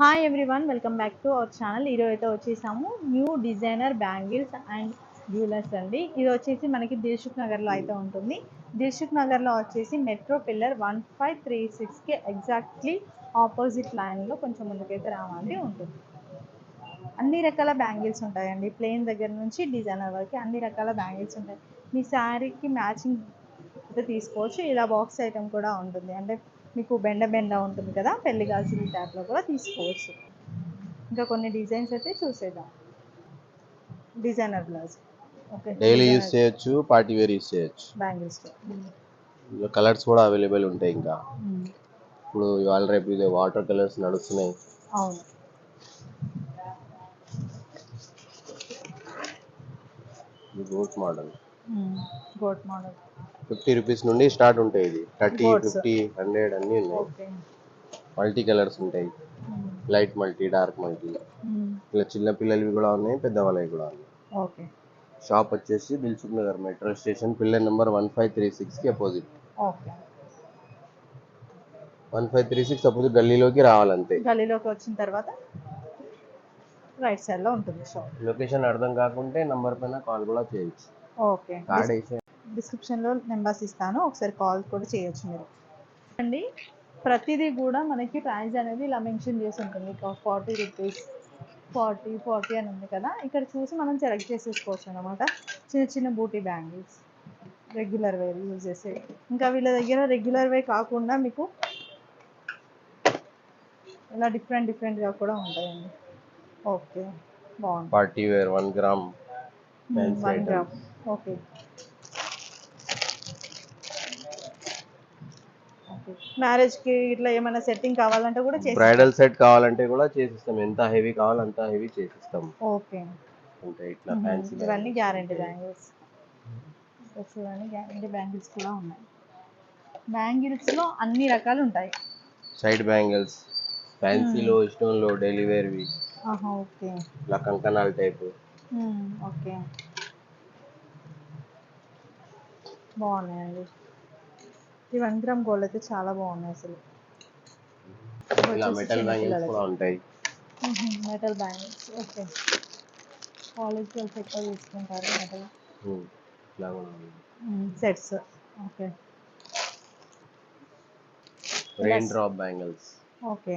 Hi everyone welcome back to our channel ఈరోజు అయితే వచ్చేసాము new designer bangles and jewellers అండి. ఇది వచ్చేసి మనకి దిల్సుఖ్ నగర్లో అయితే ఉంటుంది. దిల్సుఖ్ నగర్లో వచ్చేసి metro pillar one five three సిక్స్కి ఎగ్జాక్ట్లీ ఆపోజిట్ లైన్లో కొంచెం ముందుకైతే రావాలి ఉంటుంది. అన్ని రకాల బ్యాంగిల్స్ ఉంటాయండి. ప్లెయిన్ దగ్గర నుంచి డిజైనర్ వరకు అన్ని రకాల బ్యాంగిల్స్ ఉంటాయి. మీ శారీకి మ్యాచింగ్ అయితే తీసుకోవచ్చు. ఇలా బాక్స్ ఐటెం కూడా ఉంటుంది. అంటే మీకు బెండ బెండ ఉంటుంది కదా పెళ్ళి గాజులు ట్యాప్లో కూడా తీసుకోవచ్చు. ఇంకా కొన్ని డిజైన్స్ అయితే చూసేద్దాం. Designer blouse okay daily use చేయొచ్చు పార్టీ వేర్ యూస్ చేయొచ్చు. బ్యాంగిల్స్ ఇందులో కలర్స్ కూడా అవైలబుల్ ఉంటాయి ఇంకా. ఇప్పుడు ఇవాళ రేపు ఇదే వాటర్ కలర్స్ నడుస్తున్నాయి. అవును. Goat model goat model fifty rupees నుండి స్టార్ట్ ఉంటాయి ఇది. థర్టీ. ఫిఫ్టీ హండ్రెడ్ అన్నీ ఉన్నాయి. మల్టీ కలర్స్ ఉంటాయి. Light multi dark multi. ఇలా చిన్న పిల్లలవి కూడా ఉన్నాయి పెద్దవాళ్ళవి కూడా ఉన్నాయి. షాప్ వచ్చేసి Dilsukh Nagar metro station pillar number one five three సిక్స్కి opposite. Okay. One five three six opposite గల్లీలోకి రావాలంతే. గలీలోకి వచ్చిన తర్వాత రైట్ సైడ్లో ఉంటుంది షాప్. లొకేషన్ అర్థం కాకుంటే నంబర్ పైన కాల్ కూడా చేయొచ్చు. ఓకే. కార్డ్ డిస్క్రిప్షన్లో నెంబర్స్ ఇస్తాను. ఒకసారి కాల్ కూడా చేయొచ్చు మీరు. అండి ప్రతిదీ కూడా మనకి ప్రైస్ అనేది ఇలా మెన్షన్ చేసి ఉంటుంది. ఫార్టీ రూపీస్ ఫార్టీ ఫార్టీ అని ఉంది కదా. ఇక్కడ చూసి మనం సెలెక్ట్ చేసేసుకోవచ్చు అనమాట చిన్న చిన్న బూటీ బ్యాంగిల్స్ రెగ్యులర్ వేర్ యూజ్ చేసే. ఇంకా వీళ్ళ దగ్గర రెగ్యులర్ వే కాకుండా మీకు ఇలా డిఫరెంట్ డిఫరెంట్గా కూడా ఉంటాయండి. ఓకే బాగుంది. Party wear one gram. One. Gram. Okay. Okay మ్యారేజ్కి ఇట్లా ఏమైనా సెట్టింగ్ కావాలంటే కూడా చేసి బ్రైడల్ సెట్ కావాలంటే కూడా చేసిస్తాం. ఎంత హెవీ కావాలో అంత హెవీ చేసిస్తాం. ఓకే. అంటే ఇట్లా ఫ్యాన్సీ ఇవన్నీ గ్యారంటీ బ్యాంగిల్స్. చూడండి గ్యారంటీ బ్యాంగిల్స్ కూడా ఉన్నాయి. బ్యాంగిల్స్లో అన్ని రకాలు ఉంటాయి. సైడ్ బ్యాంగిల్స్ ఫ్యాన్సీలో స్టోన్లో డైలీ వేర్వి ఓకే. ఇలా కంకణాల టైప్ ఓకే. బాగున్నాయండి. ఈ వన్ గ్రామ్ గోల్డ్ అయితే చాలా బాగున్నాయి అసలు. ఇలా మెటల్ బ్యాంగిల్స్ కూడా ఉంటాయి. Metal bangles okay college girls ఎక్కువ తీసుకుంటారు metal. Sets okay rain drop bangles okay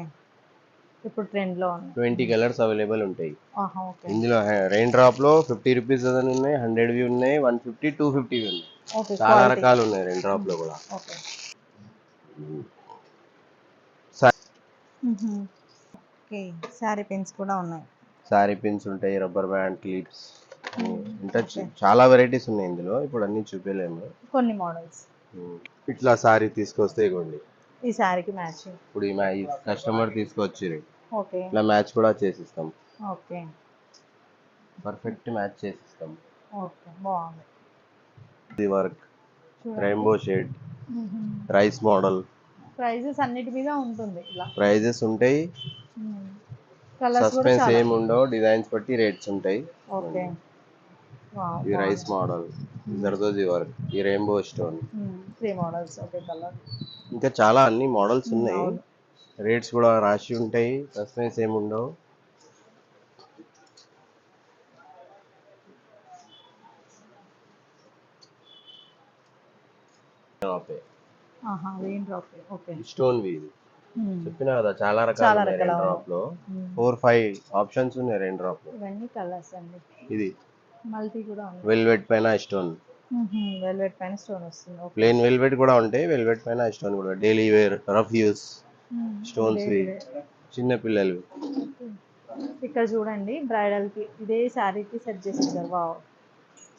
ఇప్పుడు ట్రెండ్లో ఉన్నాయి. ట్వంటీ కలర్స్ అవైలబుల్ ఉంటాయి. ఆహా ఓకే. ఇందులో రెయిన్ డ్రాప్లో ఫిఫ్టీ రూపీస్ ఉన్నాయి హండ్రెడ్ వి ఉన్నాయి వన్ ఫిఫ్టీ టూ ఫిఫ్టీ ఉన్నాయి. ఓకే చాలా రకాలు ఉన్నాయి రెయిన్ డ్రాప్లో కూడా. ఓకే. ఓకే శారీ పిన్స్ కూడా ఉన్నాయి. సారీ పిన్స్ ఉంటాయి రబ్బర్ బ్యాండ్ క్లిప్స్ ఇంకా చాలా వెరైటీస్ ఉన్నాయి ఇందులో ఇప్పుడు అన్ని చూపించలేము కొన్ని మోడల్స్ ఇట్లా సారీ తీసుకొస్తే ఇగోండి. ఈ శారీకి మ్యాచింగ్ ఇప్పుడు ఈ కస్టమర్ తీసుకొచ్చి ఓకే. ఇట్లా మ్యాచ్ కూడా చేసిస్తాం. ఓకే. పర్ఫెక్ట్ మ్యాచ్ చేసిస్తాం. ఓకే బాగుంది. ఇది work. Rainbow shade. Rice model prices అన్నిటి మీద ఉంటుంది ఇలా. ప్రైజెస్ ఉంటాయి. సస్పెన్స్ ఏమి ఉండవు. డిజైన్స్ బట్టి రేట్స్ ఉంటాయి. ఓకే. ఇది రైస్ మోడల్ జర్దోజీ వర్క్ ఈ rainbow stone. Three models okay colour ఇంకా చాలా అన్ని మోడల్స్ ఉన్నాయి. రేట్స్ కూడా రాసి ఉంటాయి సస్పెన్స్ ఏమి ఉండవు. స్టోన్ వి ఇది మ్మ్. చెప్పినా కదా చాలా రకాలు డ్రాప్లో. ఫోర్ ఫైవ్ ఆప్షన్స్ ఉన్నాయి రెయిన్ డ్రాప్లో. ఇవన్నీ కలర్స్ అండి. ఇది. మల్టీ కూడా ఉంది వెల్వెట్ పైన స్టోన్. వెల్వెట్ పైన స్టోన్ వస్తుంది. ఓకే. ప్లేన్ వెల్వెట్ కూడా ఉంటాయి వెల్వెట్ పైన స్టోన్ కూడా daily wear rough use. Stones చిన్న పిల్లలు ఇక్కడ చూడండి బ్రైడల్కి ఇదే శారీకి సెట్ చేసేసారు వావ్.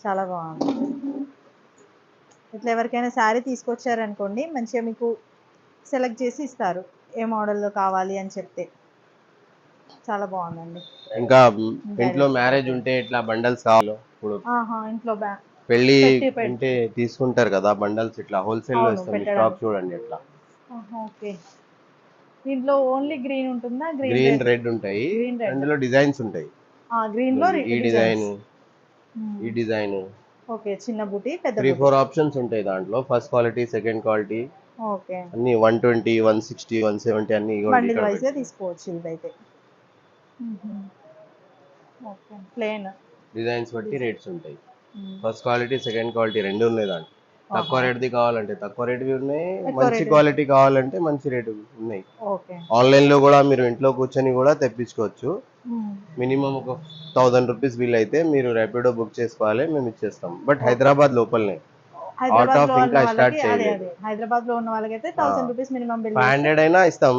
చాలా బాగుంది. ఇట్లా ఎవరికైనా శారీ తీసుకొచ్చారనుకోండి మంచిగా మీకు సెలెక్ట్ చేసి ఇస్తారు. ఏ మోడల్లో కావాలి అని చెప్తే. చాలా బాగుందండి. ఇంకా ఇంట్లో మ్యారేజ్ ఉంటే ఇట్లా బండల్స్ కావాలి? ఇప్పుడు ఆహా ఇంట్లో పెళ్ళి. ఉంటే తీసుకుంటారు కదా బండల్స్ ఇట్లా హోల్సేల్లో ఇస్తాం. స్టాక్ చూడండి ఇట్లా ఓకే. దీంట్లో ఓన్లీ గ్రీన్ ఉంటుందా? గ్రీన్ రెడ్ ఉంటాయి. అందులో డిజైన్స్ ఉంటాయి. గ్రీన్లో ఈ డిజైన్ ఈ డిజైన్ ఓకే చిన్న బుటీ పెద్ద త్రీ ఫోర్ ఆప్షన్స్ ఉంటాయి దాంట్లో. First quality second quality okay అన్ని one twenty one sixty one seventy అన్ని బండిల్ వైజ్. తీసుకోవచ్చు ఇదైతే. ఓకే ప్లేన్ డిజైన్స్ బట్టి రేట్స్ ఉంటాయి. ఫస్ట్ క్వాలిటీ సెకండ్ క్వాలిటీ రెండు ఉన్నాయి దాంట్లో. తక్కువ రేట్ది కావాలంటే తక్కువ రేట్వి ఉన్నాయి మంచి. క్వాలిటీ కావాలంటే మంచి రేటు ఉన్నాయి. ఆన్లైన్లో కూడా మీరు ఇంట్లో కూర్చొని కూడా తెప్పించుకోవచ్చు. మినిమం ఒక థౌసండ్ రూపీస్ బిల్ అయితే మీరు ర్యాపిడో బుక్ చేసుకోవాలి మేము ఇచ్చేస్తాం. బట్ హైదరాబాద్ లోపలనే. హైదరాబాద్ of లో ఉన్న ఇంకా చేయలేదు. అదే హైదరాబాద్లో ఉన్న వాళ్ళకైతే thousand rupees minimum bill hundred అయినా ఇస్తాం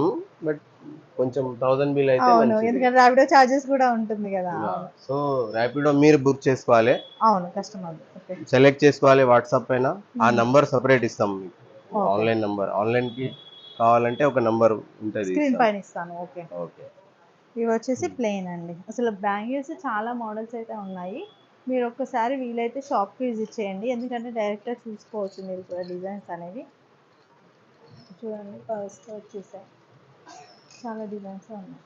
బట్ కొంచెం థౌసండ్ బిల్ అయితే అవును. ఎందుకంటే రాపిడో చార్జెస్ కూడా ఉంటుంది కదా. సో ర్యాపిడో మీరు బుక్ చేసుకోవాలి. అవును కస్టమర్ సెలెక్ట్ చేసుకోవాలి వాట్సాప్ పైన. ఆ నంబర్ సపరేట్ ఇస్తాం మీకు. ఆన్లైన్ నంబర్ ఆన్లైన్కి కావాలంటే ఒక నంబర్ ఉంటుంది స్క్రీన్ పైన ఇస్తాను. ఓకే ఓకే ఇవి వచ్చేసి ప్లెయిన్ అండి. అసలు బ్యాంగిల్స్ చాలా మోడల్స్ అయితే ఉన్నాయి. మీరు ఒక్కసారి వీలైతే షాప్కి విజిట్ చేయండి. ఎందుకంటే డైరెక్ట్గా చూసుకోవచ్చు మీరు కూడా డిజైన్స్ అనేవి. చూడండి ఫస్ట్ వచ్చేసాయి. చాలా డిజైన్స్ ఉన్నాయి